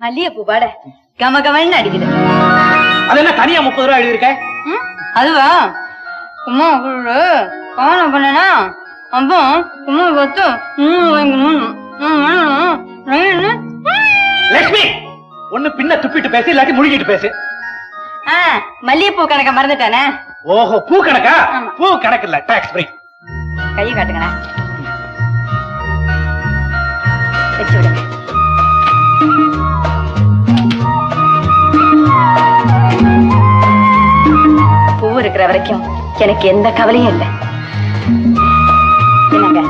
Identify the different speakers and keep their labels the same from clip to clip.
Speaker 1: மல்லிகைப்பூ பாட. கம கமன்னு அடிக்குது.
Speaker 2: அது என்ன தனியா முப்பது ரூபா எழுதியிருக்க?
Speaker 1: ம், அதுவா? உமா குரு காண பண்ணனா? அப்போ உமா பத்து ம், வாங்கணும்.
Speaker 2: லட்சுமி ஒண்ணு பின்ன துப்பிட்டு பேசு இல்லாட்டி முழுகிட்டு பேசு.
Speaker 1: ஆ, மல்லிகைப்பூ கணக்க மறந்துட்டானே?
Speaker 2: ஓஹோ பூ கணக்கா. பூ கணக்கு இல்ல டாக்ஸ் ஃப்ரீ
Speaker 1: கையை காட்டுங்களேன் வச்சு விடுங்க. இருக்கிற வரைக்கும் எனக்கு எந்த கவலையும் இல்லை. என்னங்க?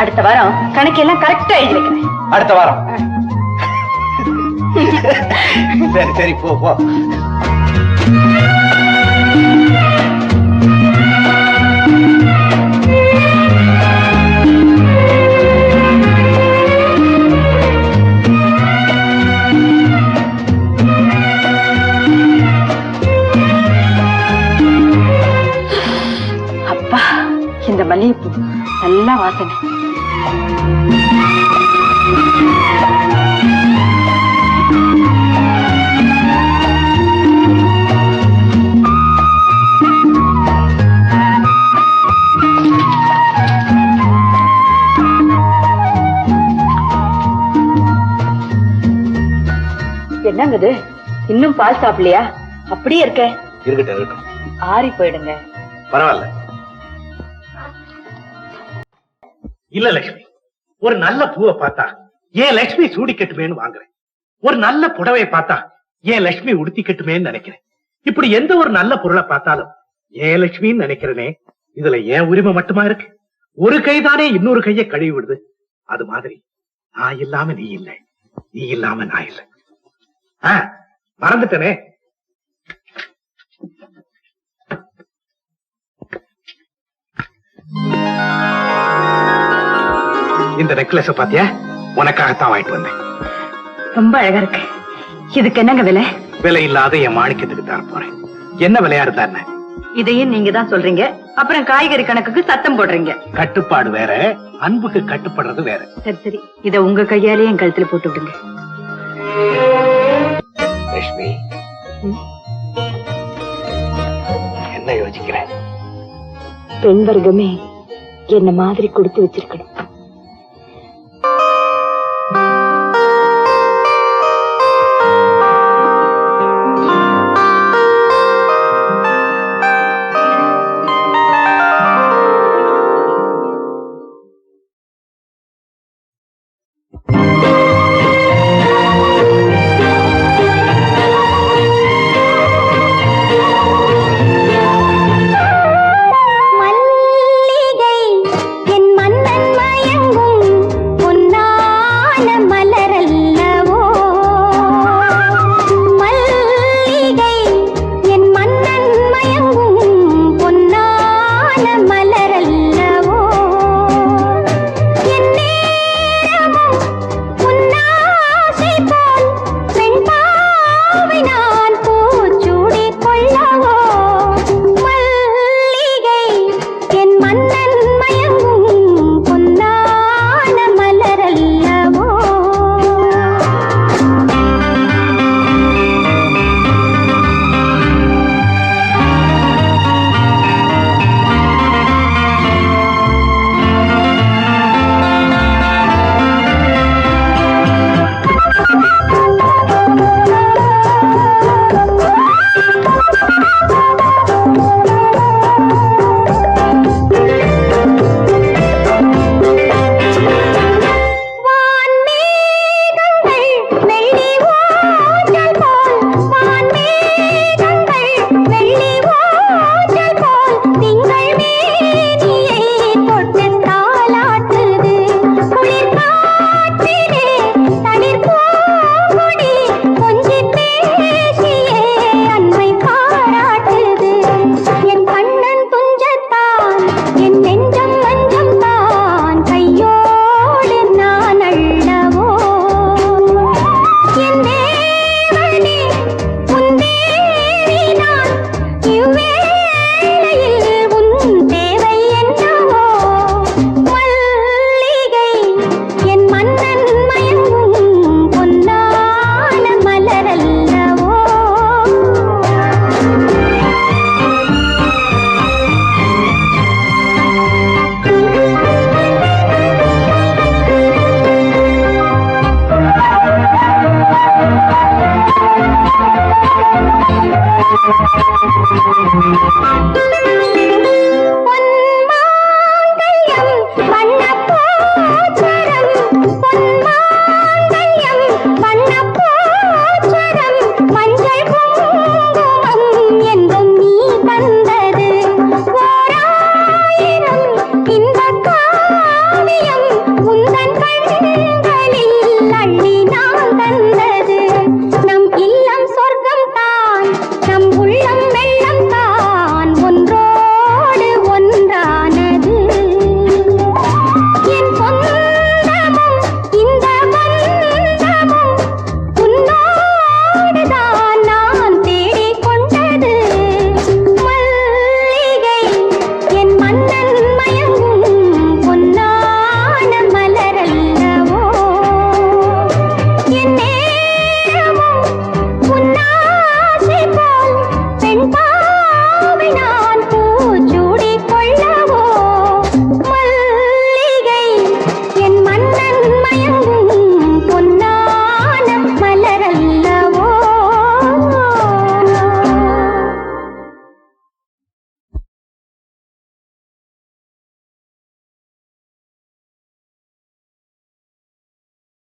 Speaker 1: அடுத்த வாரம் கணக்கெல்லாம் கரெக்டா எழுதி வைக்கிறேன்.
Speaker 2: அடுத்த வாரம். சரி சரி போ போ.
Speaker 1: நல்ல வாசனை. என்னங்க இது? இன்னும் பால் சாப்பிடலையா? அப்படியே இருக்க
Speaker 2: இருக்கட்டும் இருக்கட்டும்.
Speaker 1: ஆறி போயிடுங்க.
Speaker 2: பரவாயில்ல. இல்ல லட்சுமி ஒரு நல்ல பூவை பார்த்தா ஏன் லட்சுமி சூடி கட்டுமேன்னு வாங்குறேன். ஒரு நல்ல புடவையை பார்த்தா ஏன் லட்சுமி உடுத்தி கட்டுமேன்னு நினைக்கிறேன். இப்படி எந்த ஒரு நல்ல பொருளை பார்த்தாலும் ஏன் லட்சுமின்னு நினைக்கிறேனே இதுல ஏன் உரிமை மட்டுமா இருக்கு? ஒரு கைதானே இன்னொரு கையை கழுவி விடுது. அது மாதிரி நான் இல்லாம நீ இல்லை. நீ இல்லாம நான் இல்லை. ஆ, மறந்துட்டனே. இந்த நெக்லஸ் பாத்தியா? உனக்காகத்தான் வாங்கிட்டு வந்தேன்.
Speaker 1: ரொம்ப அழகா இருக்கு. இதுக்கு என்னங்க விலை?
Speaker 2: விலை இல்லாத என் மாணிக்கத்துக்கு தர போறேன். என்ன விளையா இருந்தா என்ன
Speaker 1: இதையும் நீங்க தான் சொல்றீங்க. அப்புறம் காய்கறி கணக்குக்கு சத்தம் போடுறீங்க.
Speaker 2: கட்டுப்பாடு வேற அன்புக்கு கட்டுப்படுறது வேற.
Speaker 1: சரி சரி. இத உங்க கையாலேயே என் கழுத்துல போட்டு விடுங்க.
Speaker 2: லட்சுமி. என்ன யோசிக்கிறேன்
Speaker 1: பெண் வர்க்கமே என்ன மாதிரி கொடுத்து வச்சிருக்கணும். என்னென்ன